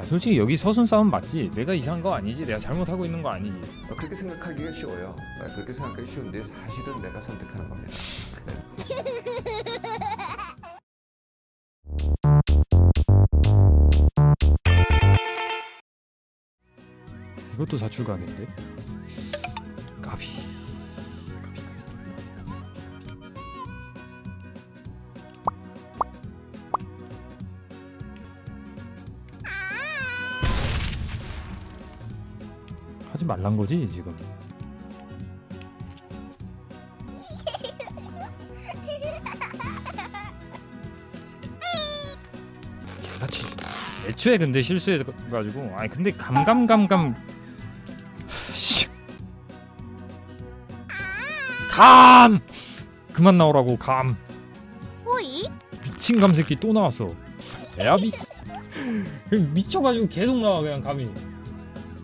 야 솔직히 여기 서순 싸움 맞지? 내가 이상한 거 아니지? 내가 잘못하고 있는 거 아니지? 어, 그렇게 생각하기가 쉬워요. 어, 그렇게 생각하기 쉬운데 사실은 내가 선택하는 겁니다. 이것도 사출 가게인데? 까비 까비 하지 말란 거지 지금 개같이. 애초에 근데 실수해가지고 아니 근데 감감감감 씨. 감 그만 나오라고 감? 미친 감 새끼 또 나왔어 그냥 미쳐가지고 계속 나와 그냥 감이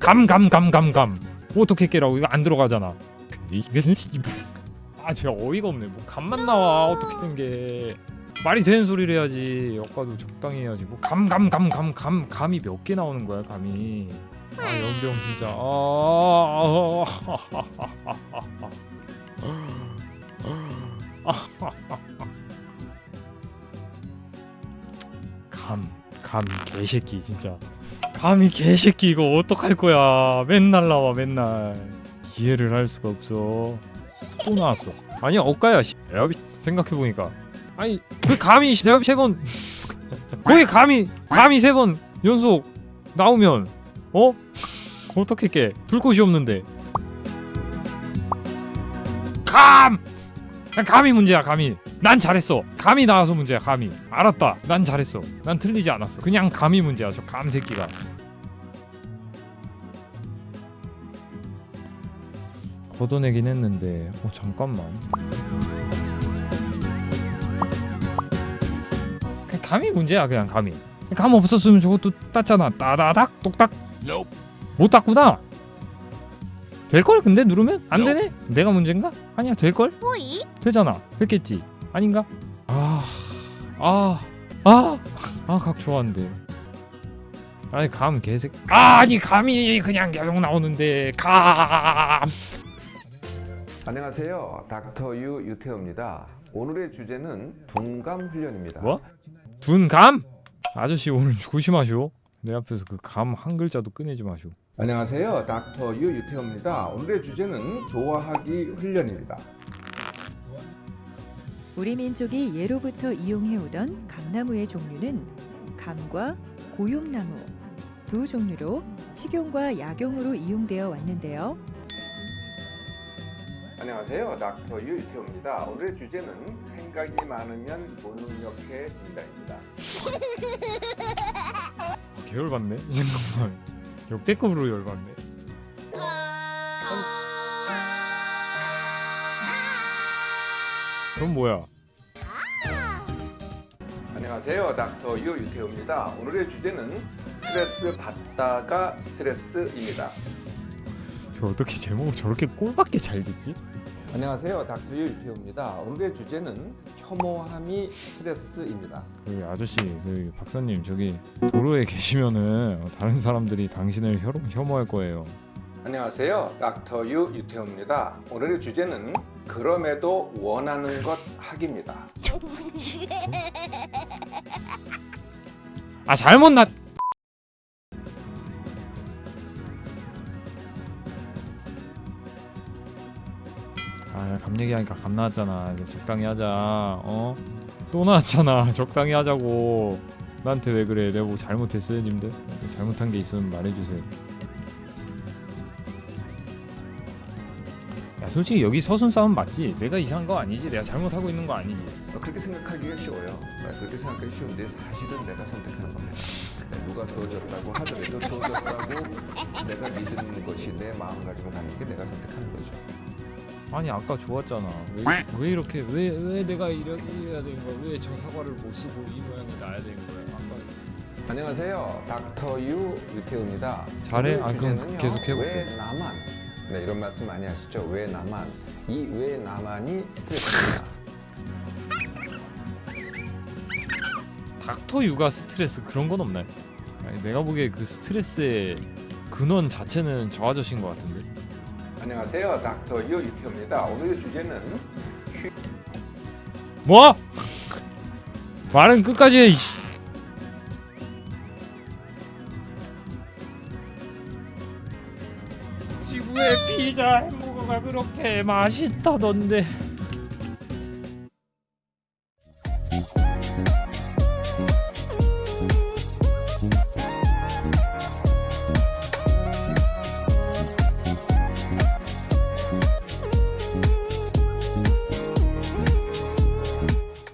감 감 감 감감 어떻게 깨라고 이거 안 들어가잖아 진짜 아 진짜 어이가 없네 뭐 감만 나와 어떻게 된 게 말이 되는 소리를 해야지 아까도 적당히 해야지 뭐 감 감 감 감 감 감 이 몇 개 나오는 거야 감이 아 연병 진짜 아, 감, 감 개새끼 진짜. 감이 개새끼 이거 어떡할 거야? 맨날 나와 맨날. 이해를 할 수가 없어. 또 나왔어. 아니야 억가야. 씨. 야 생각해 보니까. 아니 그 감이 세 번. 거기 감이 감이 세번 연속 나오면 어? 어떻게 깨? 둘 곳이 없는데. 감! 난 감이 문제야 감이. 난 잘했어. 감이 나와서 문제야 감이. 알았다. 난 잘했어. 난 틀리지 않았어. 그냥 감이 문제야 저 감 새끼가. 걷어내긴 했는데 어 잠깐만 그냥 감이 문제야 그냥 감이 감 없었으면 저것도 땄잖아 따다닥 똑딱 못 땄구나 될걸? 근데 누르면 안 되네? 내가 문제인가? 아니야 될걸? 호이? 되잖아. 됐겠지? 아닌가? 아 아 아 아 각 좋아한대 아니 감 개색. 아, 아니 감이 그냥 계속 나오는데. 감. 안녕하세요. 닥터 유 유태호입니다. 오늘의 주제는 둔감 훈련입니다. 뭐? 둔 감? 아저씨 오늘 조심하쇼 내 앞에서 그 감 한 글자도 꺼내지 마쇼 안녕하세요. 닥터 유 유태호입니다. 오늘의 주제는 좋아하기 훈련입니다. 우리 민족이 예로부터 이용해오던 감나무의 종류는 감과 고용나무 두 종류로 식용과 약용으로 이용되어 왔는데요. 안녕하세요. 닥터 유 유태호입니다. 오늘의 주제는 생각이 많으면 못 능력해진다입니다. 개열 받네 잠깐만 역대급으로 열받네 그럼 뭐야 안녕하세요. 닥터 유 유태호입니다. 오늘의 주제는 스트레스 받다가 스트레스입니다. 저 어떻게 제목을 저렇게 꼴밖에 잘 짓지? 안녕하세요. 닥터 유 유태호입니다. 오늘의 주제는 혐오함이 스트레스입니다. 그 아저씨 그 박사님 저기 도로에 계시면은 다른 사람들이 당신을 혐, 혐오할 거예요 안녕하세요. 닥터 유 유태호입니다. 오늘의 주제는 그럼에도 원하는 것 하기입니다. 아 잘못 나 아, 감 얘기하니까 감 나왔잖아. 이제 적당히 하자. 어? 또 나왔잖아. 적당히 하자고. 나한테 왜 그래? 내가 뭐 잘못했어요, 님들? 잘못한 게 있으면 말해주세요. 야, 솔직히 여기 서순 싸움 맞지? 내가 이상한 거 아니지? 내가 잘못하고 있는 거 아니지? 어, 그렇게 생각하기가 쉬워요. 어, 그렇게 생각하기 쉬운데 사실은 내가 선택하는 겁니다. 네, 누가 주어졌다고 하더라도 주어졌다고 내가 믿는 것이 내 마음가짐을 갖는 게 내가 선택하는 거죠. 아니 아까 좋았잖아. 왜, 왜 이렇게 왜 왜 내가 이래, 이래야 되는 거야? 왜 저 사과를 못 쓰고 이 모양이 나야 되는 거야? 아까 안녕하세요. 닥터 유 유태우입니다. 잘해? 오늘 아, 그럼 주제는요, 계속 해볼게. 왜 나만? 네, 이런 말씀 많이 하시죠. 왜 나만? 이 왜 나만이 스트레스입니다. 닥터 육아 스트레스 그런 건 없나요? 아니, 내가 보기에 그 스트레스의 근원 자체는 저 아저씨인 것 같은데. 안녕하세요, 닥터 유이표입니다. 오늘의 주제는 뭐? 말은 끝까지. 지구의 피자 햄버거가 그렇게 맛있다던데